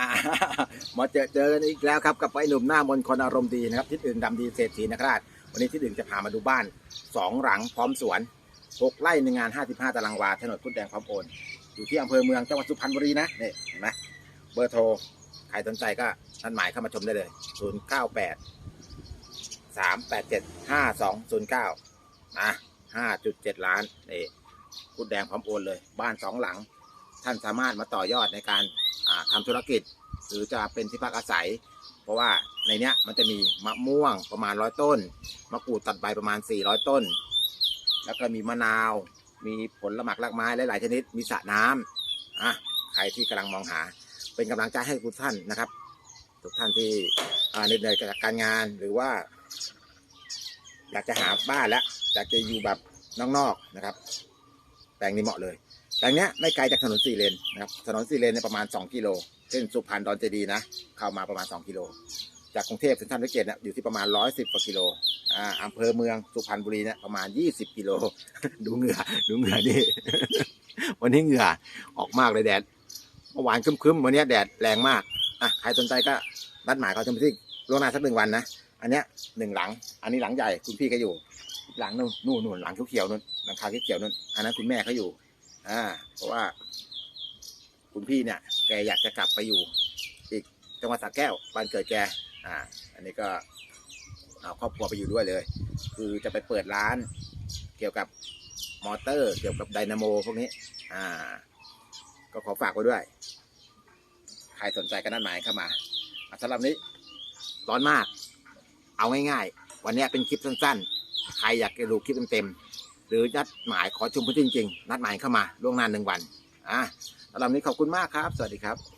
ามาเจอเจอกันอีกแล้วครับกับไอ้หนุ่มหน้ามนคนอารมณ์ดีนะครับทิศอื่นดำดีเศรษฐีนะครับวันนี้ทิศอื่นจะพามาดูบ้านสองหลังพร้อมสวนหกไร่หนึ่งงานห้าสิบห้าตารางวาถนนพุทธแดงพร้อมโอนอยู่ที่อำเภอเมืองจังหวัดสุพรรณบุรีนะนี่เห็นไหมเบอร์โทรใครสนใจก็นัดหมายเข้ามาชมได้เลยศูนย์เก้าแปดสามแปดเจ็ดห้าสองศูนย์เก้านะห้าจุดเจ็ดล้านนี่พุทธแดงพร้อมโอนเลย บ้านสองหลัง ท่านสามารถมาต่อยอดในการอ่าทำธุรกิจ หรือจะเป็นที่พักอาศัย เพราะว่าในเนี้ยมันจะมีมะม่วงประมาณร้อยต้นมะกรูดตัดใบประมาณ 400 ต้น แล้วก็มีมะนาว มีผลละหมากรากไม้หลาย ๆ ชนิดมีสระน้ำอะใครที่กำลังมองหา เป็นกำลังใจให้ทุกท่านนะครับ ทุกท่านที่อ่าเหนื่อยจากการงานหรือว่า อยากจะหาบ้านแล้วอยากจะอยู่แบบนอกๆนะครับ แปลงนี้เหมาะเลย แปลงนี้ไม่ไกลจากถนนสี่เลนนะครับถนนสี่เลนเนี่ยประมาณ 2 กิโลเส้นสุพรรณดอนเจดีนะเข้ามาประมาณ 2 กิโล จากกรุงเทพเซ็นทรัลเวสเกตเนี่ยอยู่ที่ประมาณ 110กว่ากิโลอ่าอำเภอเมืองสุพรรณบุรีเนี่ยประมาณ 20 กิโล ดูเหงื่อดูเหงื่อนี่วันนี้เหงื่อออกมากเลยแดดเมื่อวานครึ้มๆวันนี้แดดแรงมากอะใครสนใจก็นัดหมายเขาจะมาที่ล่วงหน้าสักหนึ่งวันนะอันเนี้ยหนึ่งหลัง อันนี้หลังใหญ่คุณพี่ก็อยู่ หลังนู่นนู่นนู่นหลังเขียวๆนู่นหลังคาเขียวๆนู่นอันนั้นคุณแม่เขาอยู่ อ่า เพราะว่า คุณพี่เนี่ย แกอยากจะกลับไปอยู่ อีกจังหวัดสระแก้วบ้านเกิดแก อ่า อันนี้ก็เอาครอบครัวไปอยู่ด้วยเลย คือจะไปเปิดร้าน เกี่ยวกับมอเตอร์ เกี่ยวกับไดนาโมพวกนี้ อ่า ก็ขอฝากไว้ด้วย ใครสนใจก็นัดหมายเข้ามาสำหรับนี้ร้อนมาก เอาง่ายๆ วันนี้เป็นคลิปสั้นๆ ใครอยากดูคลิปเต็มๆ หรือนัดหมายขอชมพื้นที่จริงๆ นัดหมายเข้ามาล่วงหน้าหนึ่งวันอะสำหรับนี้ขอบคุณมากครับ สวัสดีครับ